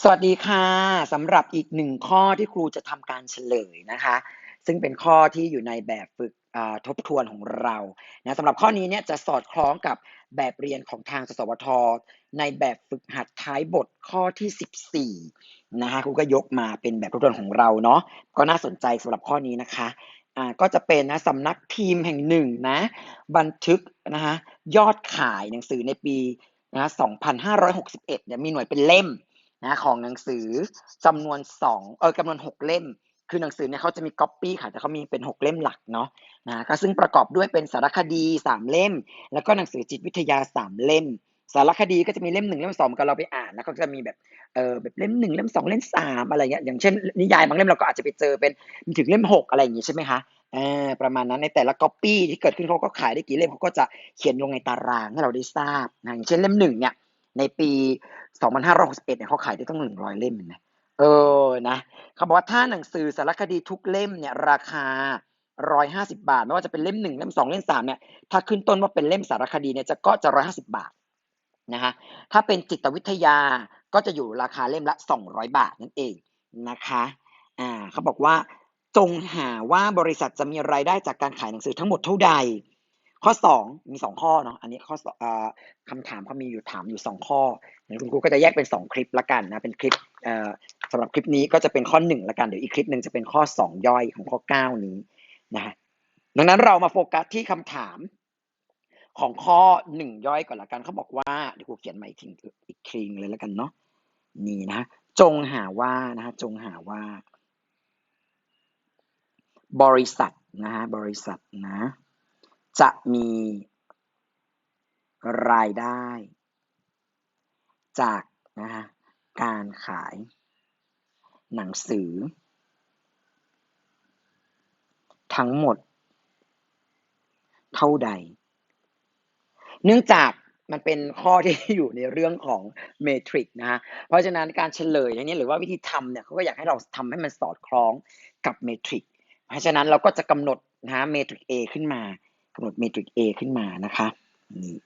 สวัสดีค่ะสำหรับอีกหนึ่งข้อที่ครูจะทำการเฉลยนะคะ ซึ่งเป็นข้อที่อยู่ในแบบฝึกทบทวนของเรานะสำหรับข้อนี้เนี่ยจะสอดคล้องกับแบบเรียนของทางสสวท ในแบบฝึกหัดท้ายบทข้อที่ 14นะคะครูก็ยกมาเป็นแบบทบทวนของเราเนาะก็น่าสนใจสำหรับข้อนี้นะคะอ่าก็จะเป็นนะสำนักพิมพ์แห่งหนึ่งนะบันทึกนะคะยอดขายหนังสือในปีนะ2561เนี่ยมีหน่วยเป็นเล่ม นะของหนังสือจำนวนสองเออจำนวนหกเล่ม คือหนังสือเนี่ยเขาจะมีก๊อปปี้ค่ะแต่เขามีเป็นหกเล่มหลักเนาะนะก็ซึ่งประกอบด้วยเป็นสารคดีสามเล่ม แล้วก็หนังสือจิตวิทยาสามเล่มสารคดีก็จะมีเล่มหนึ่งเล่มสองกันเราไปอ่านแล้วก็จะมีแบบเออแบบเล่มหนึ่งเล่มสองเล่มสามอะไรเงี้ยอย่างเช่นนิยายบางเล่มเราก็อาจจะไปเจอเป็นถึงเล่มหกอะไรอย่างงี้ใช่ไหมคะเออประมาณนั้นในแต่ละก๊อปปี้ที่เกิดขึ้นเขาก็ขายได้กี่เล่มเขาก็จะเขียนลงในตารางให้เราได้ทราบนะอย่างเช่นเล่มหนึ่งเนี่ย ในปี 2561เนี่ยเขาขายได้ตั้ง100 เล่มเห็นไหมเออนะเขาบอกว่าถ้าหนังสือสารคดีทุกเล่มเนี่ยราคา 150 บาท ไม่ว่าจะเป็นเล่ม1เล่ม2เล่ม3เนี่ยถ้าขึ้นต้นว่าเป็นเล่มสารคดีเนี่ยจะก็จะ 150 บาทนะฮะถ้าเป็นจิตวิทยาก็จะอยู่ราคาเล่มละ 200 บาทนั่นเองนะคะอ่าเขาบอกว่าจงหาว่าบริษัทจะมีรายได้จากการขายหนังสือทั้งหมดเท่าใด ข้อ 2 มี 2 ข้อเนาะอันนี้ข้ออคำถามเขามีอยู่ถามอยู่ 2 ข้อเดี๋ยวคุณครูก็จะแยกเป็น 2 คลิปละกันนะเป็นคลิปสำหรับคลิปนี้ก็จะเป็นข้อ1ละกันเดี๋ยวอีกคลิปหนึ่งจะเป็นข้อ 2 ย่อยของข้อ 9 นี้นะฮะดังนั้นเรามาโฟกัสที่คำถามของข้อ 1 ย่อยก่อนละกันเขาบอกว่าเดี๋ยวครูเขียนใหม่อีกทีอีกครีงเลยละกันเนาะนี่นะ จงหาว่านะฮะจงหาว่า บริษัทนะฮะบริษัทนะ จะมีรายได้ จากนะฮะการขายหนังสือ ทั้งหมด เท่าใด เนื่องจากมันเป็นข้อที่อยู่ในเรื่องของเมทริกนะฮะ เพราะฉะนั้นการเฉลยอย่างนี้หรือว่าวิธีทำเนี่ยเขาก็อยากให้เราทำให้มันสอดคล้องกับเมทริก เพราะฉะนั้นเราก็จะกำหนดนะฮะเมทริก A ขึ้นมา กำหนดเมทริก A ขึ้นมานะคะนี่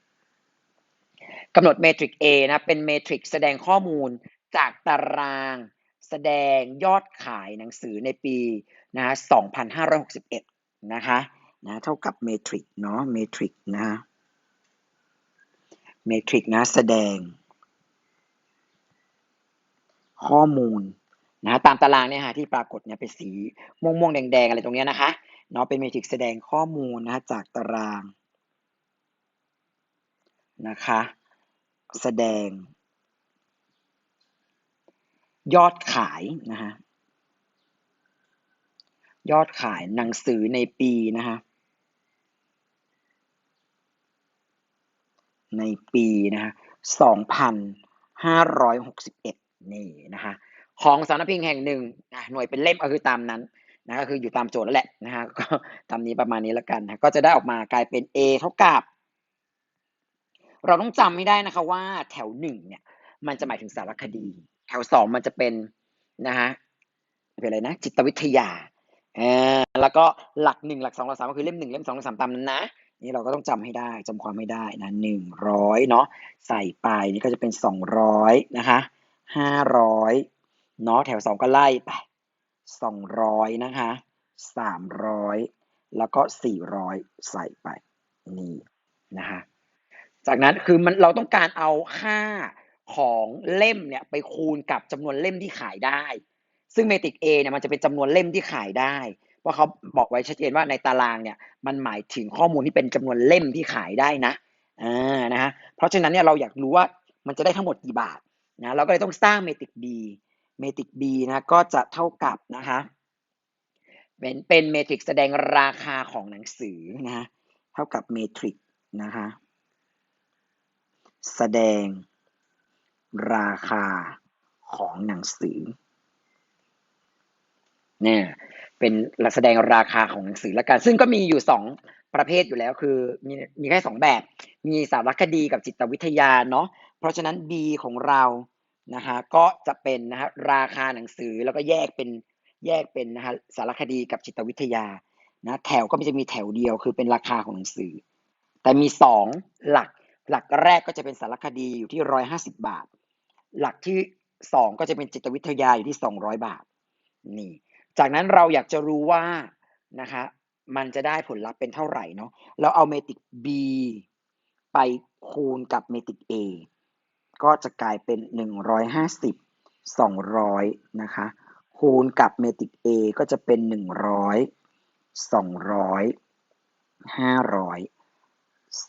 กำหนดเมทริก A นะเป็นเมทริกแสดงข้อมูลจากตารางแสดงยอดขายหนังสือในปีนะฮะ2561นะคะนะเท่ากับเมทริกเนาะเมทริกนะเมทริกนะแสดง ข้อมูลนะตามตารางเนี่ยฮะที่ปรากฏเนี่ยเป็นสีม่วงม่วงแดงแดงอะไรตรงเนี้ยนะคะ เนาะเป็นเมทริกแสดงข้อมูลนะคะจากตารางนะคะแสดง ยอดขายนะฮะยอดขายหนังสือในปีนะฮะในปีนะฮะ2,561นี่นะคะของสำนักพิมพ์แห่งหนึ่งหน่วยเป็นเล่มก็คือตามนั้น นะก็คืออยู่ตามโจทย์แล้วแหละนะฮะก็ตามนี้ประมาณนี้แล้วกันนะก็จะได้ออกมากลายเป็น A เท่ากับ เราต้องจำให้ได้นะคะว่าแถวหนึ่งเนี่ย มันจะหมายถึงสารคดี แถวสองมันจะเป็นนะฮะเป็นอะไรนะ จิตวิทยาอ่าแล้วก็หลักหนึ่งหลักสองหลักสามก็คือเล่มหนึ่งเล่มสองเล่มสามตามนั้นนะนี่เราก็ต้องจำให้ได้จำความไม่ได้นะหนึ่งร้อยเนาะใส่ไปนี่ก็จะเป็นสองร้อยนะคะห้าร้อยเนาะแถวสองก็ไล่ไป สองร้อยนะคะสามร้อยแล้วก็สี่ร้อยใส่ไปนี่นะคะจากนั้นคือมันเราต้องการเอาค่าของเล่มเนี่ยไปคูณกับจำนวนเล่มที่ขายได้ ซึ่งเมติก A เนี่ยมันจะเป็นจำนวนเล่มที่ขายได้ เพราะเขาบอกไว้ชัดเจนว่าในตารางเนี่ยมันหมายถึงข้อมูลที่เป็นจำนวนเล่มที่ขายได้นะอ่านะฮะเพราะฉะนั้นเนี่ยเราอยากรู้ว่ามันจะได้ทั้งหมดกี่บาทนะเราก็เลยต้องสร้างเมติก B เมติก B นะก็จะเท่ากับนะคะเป็นเป็นเมทริกแสดงราคาของหนังสือนะฮะเท่ากับเมทริกนะคะแสดงราคาของหนังสือเนี่ยเป็นแสดงราคาของหนังสือละกัน ซึ่งก็มีอยู่สองประเภทอยู่แล้วคือมีมีแค่สองแบบ มีสารคดีกับจิตวิทยาเนาะเพราะฉะนั้น B ของเรา นะฮะก็จะเป็นนะฮะราคาหนังสือแล้วก็แยกเป็นแยกเป็นนะฮะสารคดีกับจิตวิทยานะแถวก็จะมีแถวเดียวคือเป็นราคาของหนังสือ แต่มีสองหลักหลักแรกก็จะเป็นสารคดีอยู่ที่ร้อยห้าสิบบาท หลักที่สองก็จะเป็นจิตวิทยาอยู่ที่สองร้อยบาทนี่ จากนั้นเราอยากจะรู้ว่านะคะมันจะได้ผลลัพธ์เป็นเท่าไหร่เนาะเราเอาเมติก B ไปคูณกับเมติก A ก็จะกลายเป็นหนึ่งร้อยห้าสิบสองร้อยนะคะ คูณกับเมติก A ก็จะเป็นหนึ่งร้อยสองร้อยห้าร้อย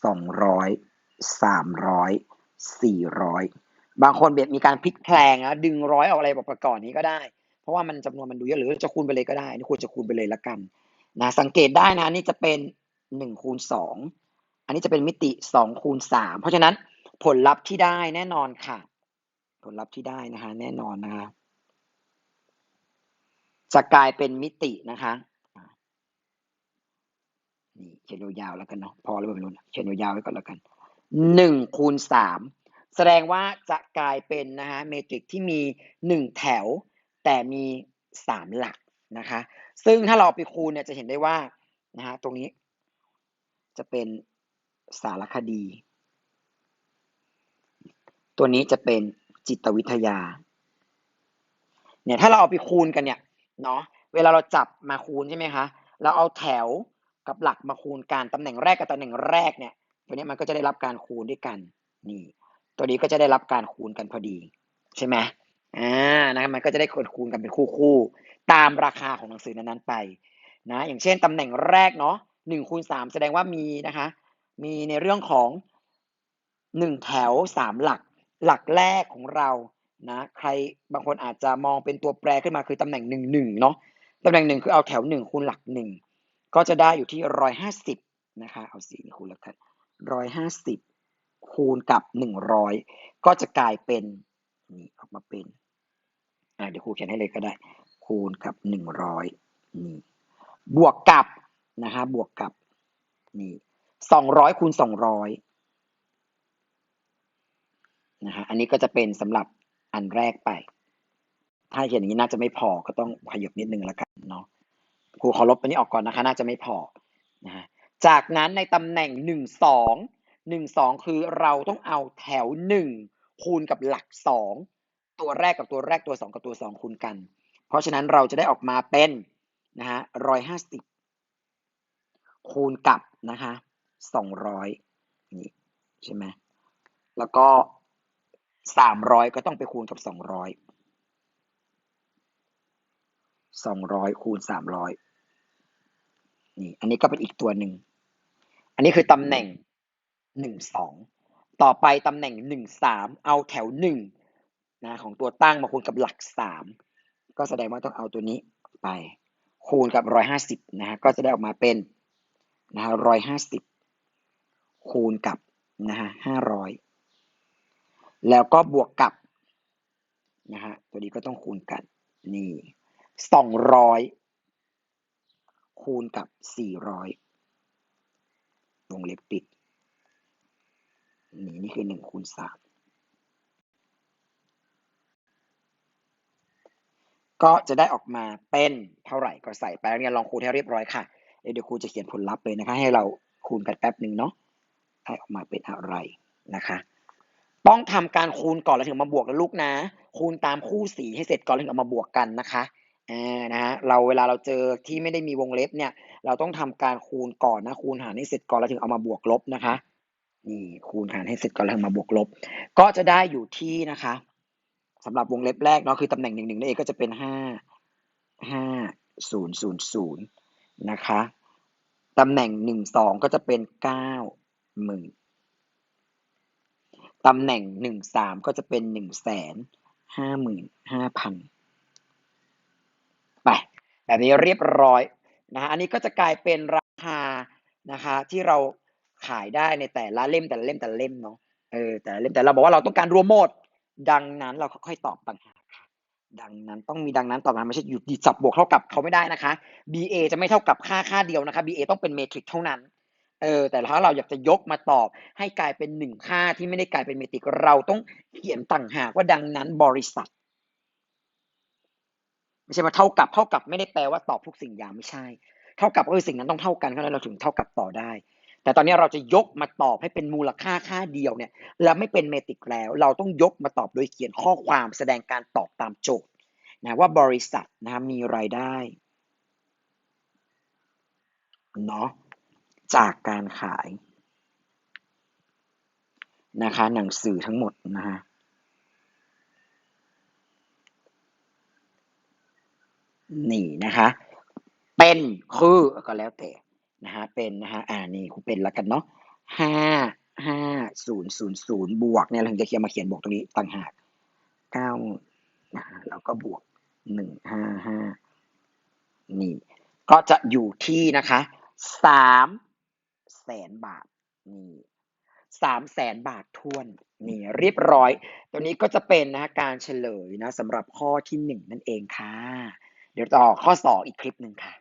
สองร้อยสามร้อยสี่ร้อยบางคนแบบมีการพลิกแพลงนะดึงร้อยออกอะไรบอกประกอนนี้ก็ได้ เพราะว่ามันจำนวนมันดูเยอะหรือจะคูณไปเลยก็ได้นี่ควรจะคูณไปเลยละกันนะสังเกตได้นะนี่จะเป็นหนึ่งคูณสองอันนี้จะเป็นมิติสองคูณสามเพราะฉะนั้น ผลลัพธ์ที่ได้แน่นอนค่ะ ผลลัพธ์ที่ได้นะคะแน่นอนนะคะจะกลายเป็นมิตินะคะนี่เขียนยาวๆแล้วกันเนาะพอแล้วไม่รู้นเขียนยาวๆไว้ก่อนแล้วกันหนึ่งคูณสามแสดงว่าจะกลายเป็นนะคะเมตริกที่มีหนึ่งแถว แต่มีสามหลักนะคะ ซึ่งถ้าเราไปคูณเนี่ยจะเห็นได้ว่านะฮะตรงนี้จะเป็นสารคดี ตัวนี้จะเป็นจิตวิทยา เนี่ยถ้าเราเอาไปคูณกันเนี่ยเนาะเวลาเราจับมาคูณใช่ไหมคะ เราเอาแถวกับหลักมาคูณกันตำแหน่งแรกกับตำแหน่งแรกเนี่ย ตัวนี้มันก็จะได้รับการคูณด้วยกันนี่ ตัวนี้ก็จะได้รับการคูณกันพอดี ใช่ไหมอ่านะมันก็จะได้คูณคูณกันเป็นคู่คู่ๆตามราคาของหนังสือนั้นๆไปนะอย่างเช่นตำแหน่งแรกเนาะหนึ่งคูณสามแสดงว่ามีนะคะ มีในเรื่องของหนึ่งแถวสามหลัก หลักแรกของเรานะใครบางคนอาจจะมองเป็นตัวแปรขึ้นมาคือตำแหน่งหนึ่งหนึ่งเนาะตำแหน่งหนึ่งคือเอาแถวหนึ่งคูณหลักหนึ่งก็จะได้อยู่ที่ร้อยห้าสิบนะคะเอาสีนี้คูณแล้วกันร้อยห้าสิบคูณกับหนึ่งร้อยก็จะกลายเป็นนี่ออกมาเป็นอ่าเดี๋ยวครูเขียนให้เลยก็ได้ คูณกับหนึ่งร้อยนี่บวกกับนะคะบวกกับนี่สองร้อยคูณสองร้อย นะฮะอันนี้ก็จะเป็นสำหรับอันแรกไป ถ้าเขียนอย่างนี้น่าจะไม่พอก็ต้องขยบนิดนึงแล้วกันเนาะครูขอลบอันนี้ออกก่อนนะคะ น่าจะไม่พอนะฮะจากนั้นในตำแหน่งหนึ่งสองหนึ่งสองคือเราต้องเอาแถวหนึ่งคูณกับหลักสองตัวแรกกับตัวแรกตัวสองกับตัวสองคูณกัน เพราะฉะนั้นเราจะได้ออกมาเป็นนะฮะร้อยห้าสิบคูณกับนะคะสองร้อยนี่ใช่ไหมแล้วก็ สามร้อยก็ต้องไปคูณกับสองร้อยสองร้อยคูณสามร้อยนี่ อันนี้ก็เป็นอีกตัวหนึ่ง อันนี้คือตำแหน่งหนึ่งสองต่อไปตำแหน่งหนึ่งสามเอาแถวหนึ่งนะของตัวตั้งมาคูณกับหลักสามก็แสดงว่าต้องเอาตัวนี้ไป คูณกับร้อยห้าสิบนะฮะก็จะได้ออกมาเป็นนะฮะร้อยห้าสิบคูณกับนะฮะห้าร้อย แล้วก็บวกกับนะฮะตัวนี้ก็ต้องคูณกันนี่สองร้อยคูณกับสี่ร้อยวงเล็บปิด นี่นี่คือหนึ่งคูณสามก็จะได้ออกมาเป็นเท่าไหร่ก็ใส่ไปแล้วเนี่ยลองคูณให้เรียบร้อยค่ะ เดี๋ยวครูจะเขียนผลลัพธ์เลยนะคะ ให้เราคูณกันแป๊บหนึ่งเนาะให้ออกมาเป็นอะไรนะคะ ต้องทำการคูณก่อนแล้วถึงมาบวกนะลูกนะ คูณตามคู่สีให้เสร็จก่อนแล้วถึงเอามาบวกกันนะคะอ่านะฮะเราเวลาเราเจอที่ไม่ได้มีวงเล็บเนี่ย เราต้องทำการคูณก่อนนะ คูณหารให้เสร็จก่อนแล้วถึงเอามาบวกลบนะคะนี่คูณหารให้เสร็จก่อนแล้วถึงมาบวกลบ ก็จะได้อยู่ที่นะคะสำหรับวงเล็บแรกเนาะคือตำแหน่งหนึ่งหนึ่งนั่นเองก็จะเป็นห้าห้าศูนย์ศูนย์ศูนย์นะคะตำแหน่งหนึ่งสองก็จะเป็นเก้าหมื่น ตำแหน่งหนึ่งสามก็จะเป็นหนึ่งแสนห้าหมื่นห้าพันไปแบบนี้เรียบร้อยนะฮะอันนี้ก็จะกลายเป็นราคานะคะที่เราขายได้ในแต่ละเล่มแต่ละเล่มแต่ละเล่มเนาะเออแต่ละเล่มแต่เราบอกว่าเราต้องการรวมหมด ดังนั้นเราค่อยๆตอบต่างหากดังนั้นต้องมีดังนั้นตอบมาไม่ใช่อยู่ดีจับบวกเท่ากับเขาไม่ได้นะคะ BA จะไม่เท่ากับค่าค่าเดียวนะคะ BA ต้องเป็นเมทริกเท่านั้น เออแต่ถ้าเราอยากจะยกมาตอบให้กลายเป็นหนึ่งค่าที่ไม่ได้กลายเป็นเมทริกเราต้องเขียนต่างหากว่าดังนั้นบริษัทไม่ใช่มาเท่ากับเท่ากับไม่ได้แปลว่าตอบทุกสิ่งอย่างไม่ใช่ เท่ากับก็คือสิ่งนั้นต้องเท่ากันเพราะนั้นเราถึงเท่ากับต่อได้แต่แต่ตอนนี้เราจะยกมาตอบให้เป็นมูลค่าค่าเดียวเนี่ย แล้วไม่เป็นเมตริกแล้ว เราต้องยกมาตอบโดยเขียนข้อความแสดงการตอบตามโจทย์นะว่าบริษัทนะมีรายได้เนาะ จากการขายนะคะหนังสือทั้งหมดนะคะนี่นะคะ เป็นคือก็แล้วแต่นะฮะเป็นนะฮะอ่านี่ครูเป็นแล้วกันเนาะห้าห้าศูนย์ศูนย์ศูนย์บวกเนี่ยเราจะเขียนมาเขียนบวกตรงนี้ต่างหากเก้านะฮะแล้วก็บวกหนึ่งห้าห้านี่ ก็จะอยู่ที่นะคะสาม แสนบาทนี่สามแสนบาททวนนี่เรียบร้อย ตัวนี้ก็จะเป็นนะการเฉลยนะสำหรับข้อที่หนึ่งนั่นเองค่ะ เดี๋ยวต่อข้อสองอีกคลิปหนึ่งค่ะ